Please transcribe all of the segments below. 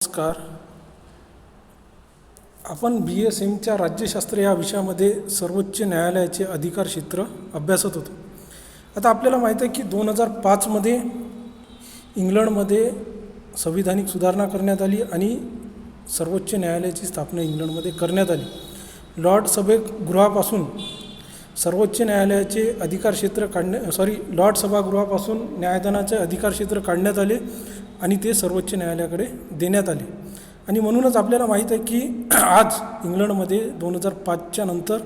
नमस्कार. आपण बी एस एमच्या राज्यशास्त्र या विषयामध्ये सर्वोच्च न्यायालयाचे अधिकार क्षेत्र अभ्यासत होतो. आता आपल्याला माहीत आहे की दोन हजार पाचमध्ये इंग्लंडमध्ये संविधानिक सुधारणा करण्यात आली आणि सर्वोच्च न्यायालयाची स्थापना इंग्लंडमध्ये करण्यात आली. लॉर्ड सभागृहापासून सर्वोच्च न्यायालयाचे अधिकार क्षेत्र काढण्या सॉरी लॉर्ड सभागृहापासून न्यायदानाचे अधिकार क्षेत्र काढण्यात आले. आणि ते सर्वोच्च न्यायालयाकडे देण्यात आले. आणि म्हणूनच आपल्याला माहीत आहे की आज इंग्लंडमध्ये दोन हजार पाचच्या नंतर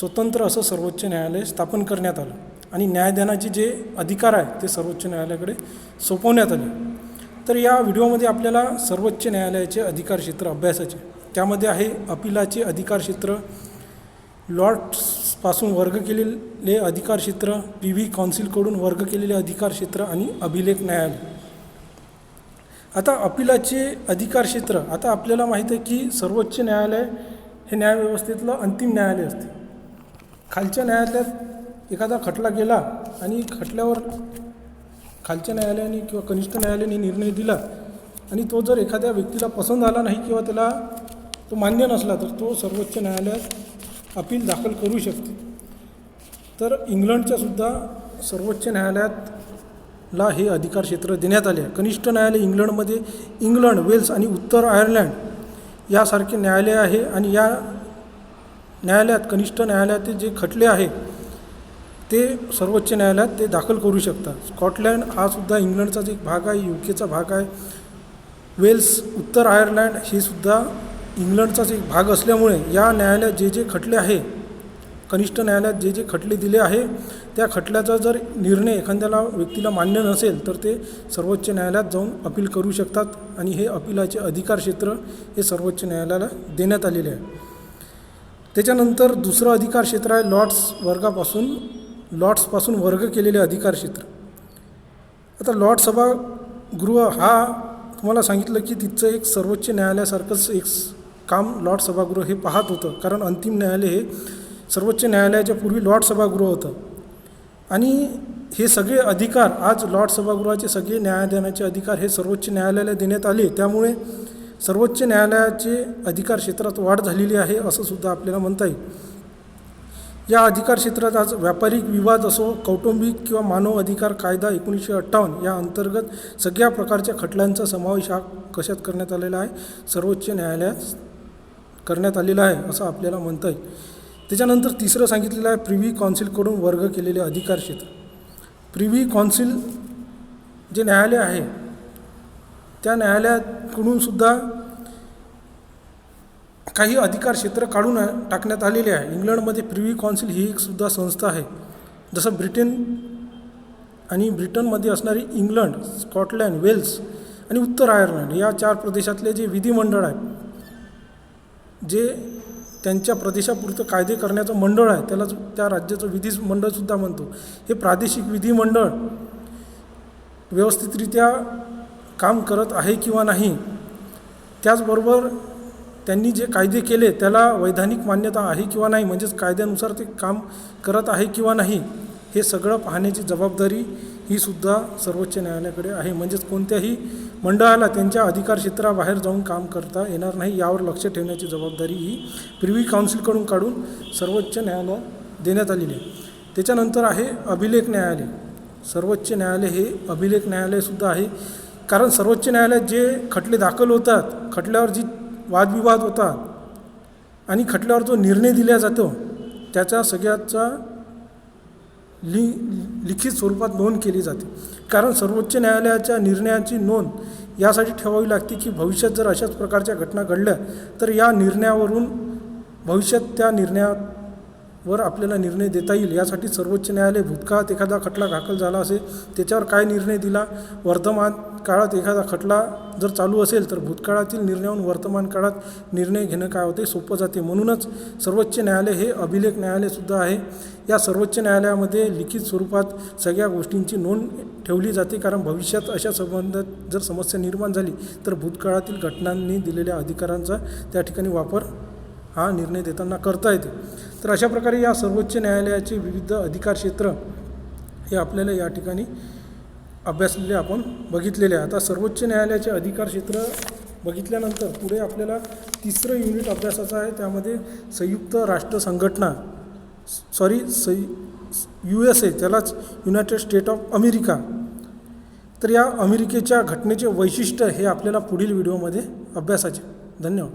स्वतंत्र असं सर्वोच्च न्यायालय स्थापन करण्यात आलं. आणि न्यायदानाचे जे अधिकार आहे ते सर्वोच्च न्यायालयाकडे सोपवण्यात आले. तर या व्हिडिओमध्ये आपल्याला सर्वोच्च न्यायालयाचे अधिकार क्षेत्र अभ्यासाचे त्यामध्ये आहे अपिलाचे अधिकार क्षेत्र लॉर्ड्सपासून वर्ग केलेले अधिकार क्षेत्र पी व्ही कौन्सिलकडून वर्ग केलेले अधिकार क्षेत्र आणि अभिलेख न्यायालय. आता अपिलाचे अधिकार क्षेत्र आता आपल्याला माहीत आहे की सर्वोच्च न्यायालय हे न्यायव्यवस्थेतलं अंतिम न्यायालय असते. खालच्या न्यायालयात एखादा खटला गेला आणि खटल्यावर खालच्या न्यायालयाने किंवा कनिष्ठ न्यायालयाने निर्णय दिला आणि तो जर एखाद्या व्यक्तीला पसंत आला नाही किंवा त्याला तो मान्य नसला तर तो सर्वोच्च न्यायालयात अपील दाखल करू शकते. तर इंग्लंडच्यासुद्धा सर्वोच्च न्यायालयात ला हे अधिकार क्षेत्र देण्यात आले. कनिष्ठ न्यायालय इंग्लंडमध्ये इंग्लंड वेल्स आणि उत्तर आयर्लंड यासारखे न्यायालय आहे आणि या न्यायालयात कनिष्ठ न्यायालयातील जे खटले आहे ते सर्वोच्च न्यायालयात ते दाखल करू शकतात. स्कॉटलँड हा सुद्धा इंग्लंडचाच एक भाग आहे यू केचा भाग आहे. वेल्स उत्तर आयर्लंड हे सुद्धा इंग्लंडचाच एक भाग असल्यामुळे या न्यायालयात जे जे खटले आहे कनिष्ठ न्यायालयात जे जे खटले दिले आहे त्या खटल्याचा जर निर्णय एखाद्याला व्यक्तीला मान्य नसेल तर ते सर्वोच्च न्यायालयात जाऊन अपील करू शकतात आणि हे अपिलाचे अधिकार क्षेत्र हे सर्वोच्च न्यायालयाला देण्यात आलेले आहे. त्याच्यानंतर दुसरं अधिकार क्षेत्र आहे लॉट्स वर्गापासून लॉर्ड्सपासून वर्ग केलेले अधिकार क्षेत्र. आता लॉर्ड सभागृह हा तुम्हाला सांगितलं की तिथचं एक सर्वोच्च न्यायालयासारखंच एक काम लॉर्ड सभागृह हे पाहत होतं कारण अंतिम न्यायालय हे सर्वोच्च न्यायालयाच्या पूर्वी लॉर्ड सभागृह होतं. आणि हे सगळे अधिकार आज लॉर्ड सभागृहाचे सगळे न्यायालयाचे अधिकार हे सर्वोच्च न्यायालयाला देण्यात आले. त्यामुळे सर्वोच्च न्यायालयाचे अधिकार क्षेत्रात वाढ झालेली आहे असं सुद्धा आपल्याला म्हणता येईल. या अधिकार क्षेत्रात आज व्यापारिक विवाद असो कौटुंबिक किंवा मानव अधिकार कायदा एकोणीसशे अठ्ठावन्न या अंतर्गत सगळ्या प्रकारच्या खटल्यांचा समावेश हा कशात करण्यात आलेला आहे? सर्वोच्च न्यायालयात करण्यात आलेला आहे असं आपल्याला म्हणता येईल. त्याच्यानंतर तिसरं सांगितलेलं आहे प्रिव्ही कॉन्सिलकडून वर्ग केलेले अधिकार क्षेत्र. प्रिव्ही कॉन्सिल जे न्यायालय आहे त्या न्यायालयाकडून सुद्धा काही अधिकार क्षेत्र काढून टाकण्यात आलेले आहे. इंग्लंडमध्ये प्रिव्ही कॉन्सिल ही एक सुद्धा संस्था आहे. जसं ब्रिटन आणि ब्रिटनमध्ये असणारी इंग्लंड स्कॉटलँड वेल्स आणि उत्तर आयर्लंड या चार प्रदेशातले जे विधिमंडळ आहे जे त्यांच्या प्रदेशापुरतं कायदे करण्याचं मंडळ आहे. त्याला त्या राज्याचं विधी मंडळसुद्धा म्हणतो. हे प्रादेशिक विधिमंडळ व्यवस्थितरित्या काम करत आहे किंवा नाही त्याचबरोबर त्यांनी जे कायदे केले त्याला वैधानिक मान्यता आहे किंवा नाही म्हणजेच कायद्यानुसार ते काम करत आहे किंवा नाही हे सगळं पाहण्याची जबाबदारी ही सुद्धा सर्वोच्च न्यायालयाकडे आहे. म्हणजेच कोणत्याही मंडळाला त्यांच्या अधिकार क्षेत्राबाहेर जाऊन काम करता येणार नाही यावर लक्ष ठेवण्याची जबाबदारी ही प्रिव्ही काउन्सिलकडून काढून सर्वोच्च न्यायालय देण्यात आलेली आहे. त्याच्यानंतर आहे अभिलेख न्यायालय. सर्वोच्च न्यायालय हे अभिलेख न्यायालयसुद्धा आहे. कारण सर्वोच्च न्यायालयात जे खटले दाखल होतात खटल्यावर जी वादविवाद होतात आणि खटल्यावर जो निर्णय दिला जातो त्याचा सगळ्याचा लि लिखित स्वरूपात नोंद केली जाते. कारण सर्वोच्च न्यायालयाच्या निर्णयाची नोंद यासाठी ठेवावी लागते की भविष्यात जर अशाच प्रकारच्या घटना घडल्या तर या निर्णयावरून भविष्यात त्या निर्णयावर आपल्याला निर्णय देता येईल. यासाठी सर्वोच्च न्यायालय भूतकाळात एखादा खटला दाखल झाला असेल त्याच्यावर काय निर्णय दिला? वर्तमान काळात एखादा खटला जर चालू असेल तर भूतकाळातील निर्णयाहून वर्तमान काळात निर्णय घेणं काय होते? सोपं जाते. म्हणूनच सर्वोच्च न्यायालय हे अभिलेख न्यायालयसुद्धा आहे. या सर्वोच्च न्यायालयामध्ये लिखित स्वरूपात सगळ्या गोष्टींची नोंद ठेवली जाते. कारण भविष्यात अशा संबंधात जर समस्या निर्माण झाली तर भूतकाळातील घटनांनी दिलेल्या अधिकारांचा त्या ठिकाणी वापर हा निर्णय देताना करता येते. तर अशा प्रकारे या सर्वोच्च न्यायालयाचे विविध अधिकार क्षेत्र हे आपल्याला या ठिकाणी अभ्यासलेले आपण बघितलेले आहे. आता सर्वोच्च न्यायालयाचे अधिकार क्षेत्र बघितल्यानंतर पुढे आपल्याला तिसरं युनिट अभ्यासाचं आहे. त्यामध्ये संयुक्त राष्ट्र संघटना सॉरी सय यू एस ए त्यालाच युनायटेड स्टेट ऑफ अमेरिका तर या अमेरिकेच्या घटनेचे वैशिष्ट्य हे आपल्याला पुढील व्हिडिओमध्ये अभ्यासाचे. धन्यवाद.